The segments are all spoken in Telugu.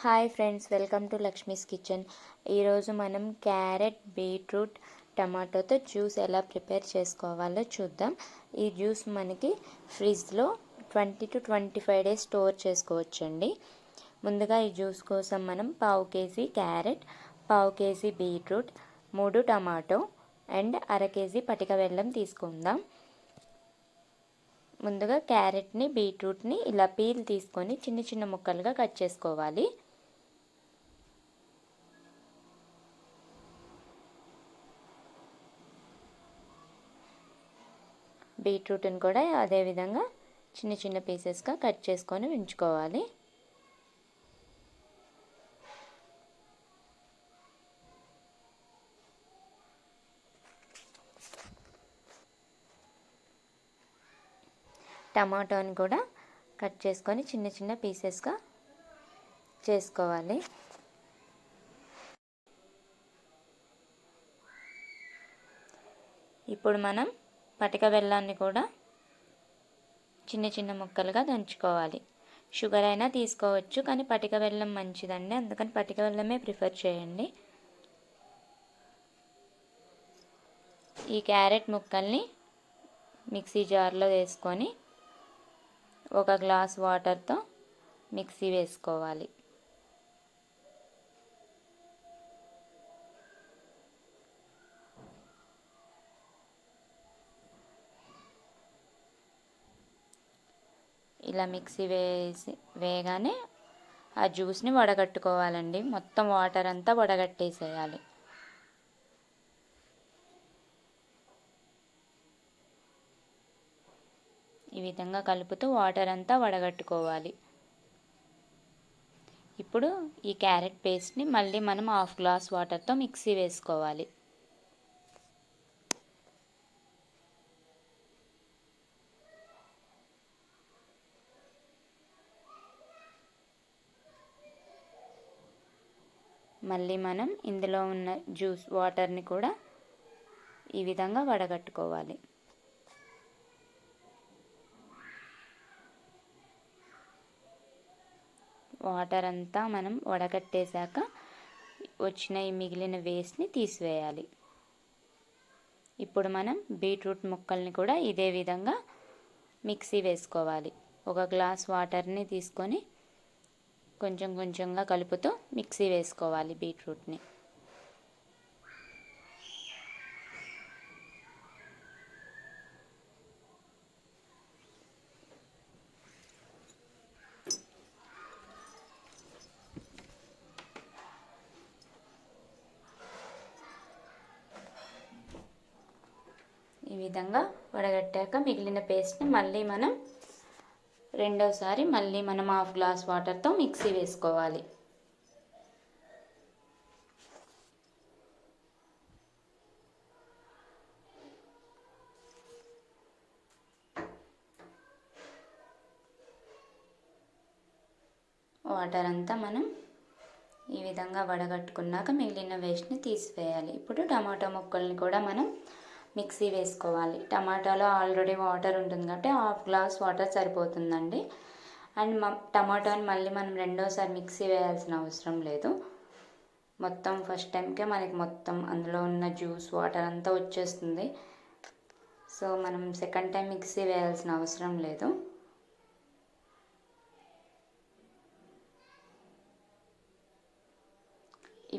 Hi friends welcome to Lakshmi's kitchen. ఈరోజు మనం క్యారెట్ బీట్రూట్ టమాటోతో జ్యూస్ ఎలా ప్రిపేర్ చేసుకోవాలో చూద్దాం. ఈ జ్యూస్ మనకి ఫ్రిడ్జ్లో twenty to twenty five days store చేసుకోవచ్చండి. ముందుగా ఈ జ్యూస్ కోసం మనం పావు కేజీ క్యారెట్ పావు కేజీ బీట్రూట్ మూడు టమాటో అండ్ అర కేజీ పటిక బెల్లం తీసుకుందాం. ముందుగా క్యారెట్ని బీట్రూట్ని ఇలా పీల్ తీసుకొని చిన్న చిన్న ముక్కలుగా కట్ చేసుకోవాలి. బీట్రూట్ని కూడా అదేవిధంగా చిన్న చిన్న పీసెస్గా కట్ చేసుకొని ఉంచుకోవాలి. టమాటోని కూడా కట్ చేసుకొని చిన్న చిన్న పీసెస్గా చేసుకోవాలి. ఇప్పుడు మనం పటిక బెల్లాన్ని కూడా చిన్న చిన్న ముక్కలుగా దంచుకోవాలి. షుగర్ అయినా తీసుకోవచ్చు కానీ పటిక బెల్లం మంచిదండి. అందుకని పటిక బెల్లమే ప్రిఫర్ చేయండి. ఈ క్యారెట్ ముక్కల్ని మిక్సీ జార్లో వేసుకొని ఒక గ్లాస్ వాటర్తో మిక్సీ వేసుకోవాలి. ఇలా మిక్సీ వేసి వేయగానే ఆ జ్యూస్ని వడగట్టుకోవాలండి. మొత్తం వాటర్ అంతా వడగట్టేసేయాలి. ఈ విధంగా కలుపుతూ వాటర్ అంతా వడగట్టుకోవాలి. ఇప్పుడు ఈ క్యారెట్ పేస్ట్ని మళ్ళీ మనం హాఫ్ గ్లాస్ వాటర్తో మిక్సీ వేసుకోవాలి. మళ్ళీ మనం ఇందులో ఉన్న జ్యూస్ వాటర్ని కూడా ఈ విధంగా వడగట్టుకోవాలి. వాటర్ అంతా మనం వడగట్టేశాక వచ్చిన ఈ మిగిలిన వేస్ట్ని తీసివేయాలి. ఇప్పుడు మనం బీట్రూట్ ముక్కల్ని కూడా ఇదే విధంగా మిక్సీ వేసుకోవాలి. ఒక గ్లాస్ వాటర్ని తీసుకొని కొంచెం కొంచెంగా కలుపుతూ మిక్సీ వేసుకోవాలి బీట్రూట్ని. ఈ విధంగా వడగట్టాక మిగిలిన పేస్ట్ని మళ్ళీ మనం రెండోసారి మళ్ళీ మనం హాఫ్ గ్లాస్ వాటర్తో మిక్సీ వేసుకోవాలి. వాటర్ అంతా మనం ఈ విధంగా వడగట్టుకున్నాక మిగిలిన వేస్ట్ని తీసివేయాలి. ఇప్పుడు టమాటో ముక్కల్ని కూడా మనం మిక్సీ వేసుకోవాలి. టమాటాలో ఆల్రెడీ వాటర్ ఉంటుంది కాబట్టి హాఫ్ గ్లాస్ వాటర్ సరిపోతుందండి. అండ్ టమాటాని మళ్ళీ మనం రెండోసారి మిక్సీ వేయాల్సిన అవసరం లేదు. మొత్తం ఫస్ట్ టైంకే మనకి మొత్తం అందులో ఉన్న జ్యూస్ వాటర్ అంతా వచ్చేస్తుంది. సో మనం సెకండ్ టైం మిక్సీ వేయాల్సిన అవసరం లేదు.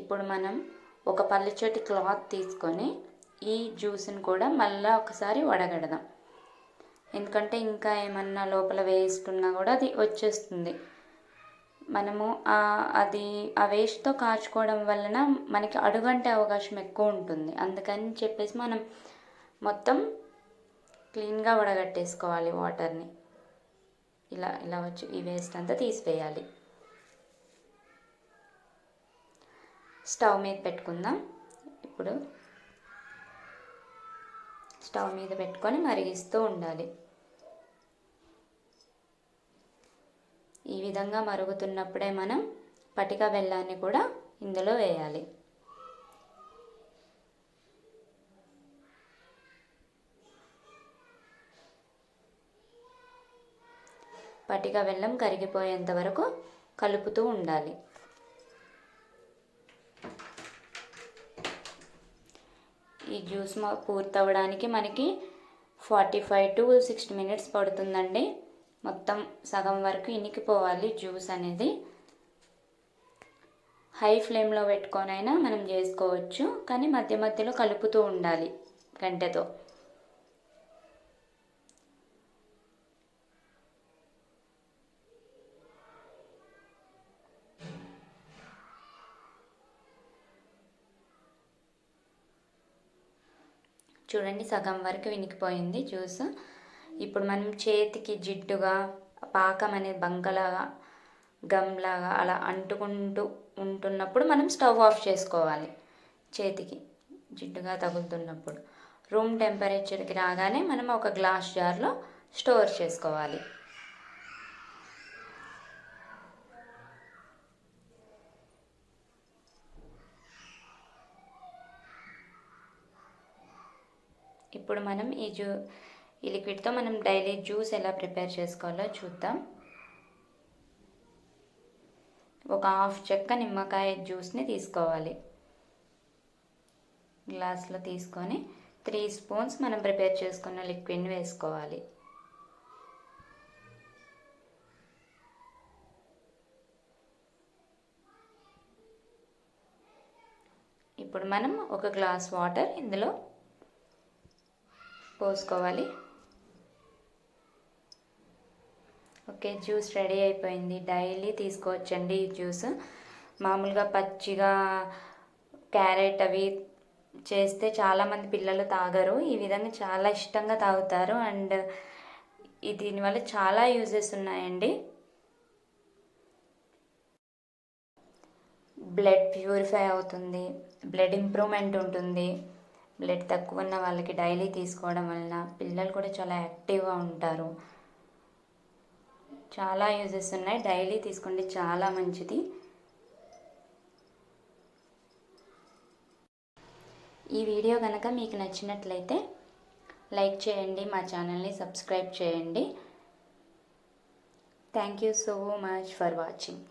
ఇప్పుడు మనం ఒక పల్లిచోటి క్లాత్ తీసుకొని ఈ జ్యూస్ని కూడా మళ్ళీ ఒకసారి వడగడదాం. ఎందుకంటే ఇంకా ఏమన్నా లోపల వేస్ట్ ఉన్నా కూడా అది వచ్చేస్తుంది. మనము అది ఆ వేస్ట్తో కాచుకోవడం వలన మనకి అడుగంటే అవకాశం ఎక్కువ ఉంటుంది. అందుకని చెప్పేసి మనం మొత్తం క్లీన్గా వడగట్టేసుకోవాలి వాటర్ని. ఇలా ఇలా వచ్చి ఈ వేస్ట్ అంతా తీసివేయాలి. స్టవ్ మీద పెట్టుకుందాం. ఇప్పుడు స్టవ్ మీద పెట్టుకొని మరిగిస్తూ ఉండాలి. ఈ విధంగా మరుగుతున్నప్పుడే మనం పటిక బెల్లాన్ని కూడా ఇందులో వేయాలి. పటిక బెల్లం కరిగిపోయేంత వరకు కలుపుతూ ఉండాలి. ఈ జ్యూస్ పూర్తవడానికి మనకి forty five to sixty minutes పడుతుందండి. మొత్తం సగం వరకు ఇనికిపోవాలి జ్యూస్ అనేది. హై ఫ్లేమ్లో పెట్టుకొనైనా మనం చేసుకోవచ్చు. కానీ మధ్య మధ్యలో కలుపుతూ ఉండాలి గంటెతో. చూడండి సగం వరకు వినికిపోయింది జ్యూస్. ఇప్పుడు మనం చేతికి జిడ్డుగా పాకం అనేది బంకలాగా గమ్లాగా అలా అంటుకుంటూ ఉంటున్నప్పుడు మనం స్టవ్ ఆఫ్ చేసుకోవాలి చేతికి జిడ్డుగా తగులుతున్నప్పుడు. రూమ్ టెంపరేచర్కి రాగానే మనం ఒక గ్లాస్ జార్లో స్టోర్ చేసుకోవాలి. ఇప్పుడు మనం ఈ జ్యూ ఈ లిక్విడ్తో మనం డైలీ జ్యూస్ ఎలా ప్రిపేర్ చేసుకోవాలో చూద్దాం. ఒక హాఫ్ చెక్క నిమ్మకాయ జ్యూస్ని తీసుకోవాలి. గ్లాస్లో తీసుకొని త్రీ స్పూన్స్ మనం ప్రిపేర్ చేసుకున్న లిక్విడ్ని వేసుకోవాలి. ఇప్పుడు మనం ఒక గ్లాస్ వాటర్ ఇందులో పోసుకోవాలి ఓకే జ్యూస్ రెడీ అయిపోయింది. డైలీ తీసుకోవచ్చండి ఈ జ్యూస్. మామూలుగా పచ్చిగా క్యారెట్ అవి చేస్తే చాలామంది పిల్లలు తాగరు. ఈ విధంగా చాలా ఇష్టంగా తాగుతారు. అండ్ ఈ దీనివల్ల చాలా యూజెస్ ఉన్నాయండి. బ్లడ్ ప్యూరిఫై అవుతుంది. బ్లడ్ ఇంప్రూవ్మెంట్ ఉంటుంది. బ్లడ్ తక్కువ ఉన్న వాళ్ళకి డైలీ తీసుకోవడం వలన పిల్లలు కూడా చాలా యాక్టివ్గా ఉంటారు. చాలా యూజెస్ ఉన్నాయి. డైలీ తీసుకోండి. చాలా మంచిది. ఈ వీడియో కనుక మీకు నచ్చినట్లయితే లైక్ చేయండి. మా ఛానల్ని సబ్స్క్రైబ్ చేయండి. Thank you so much for watching.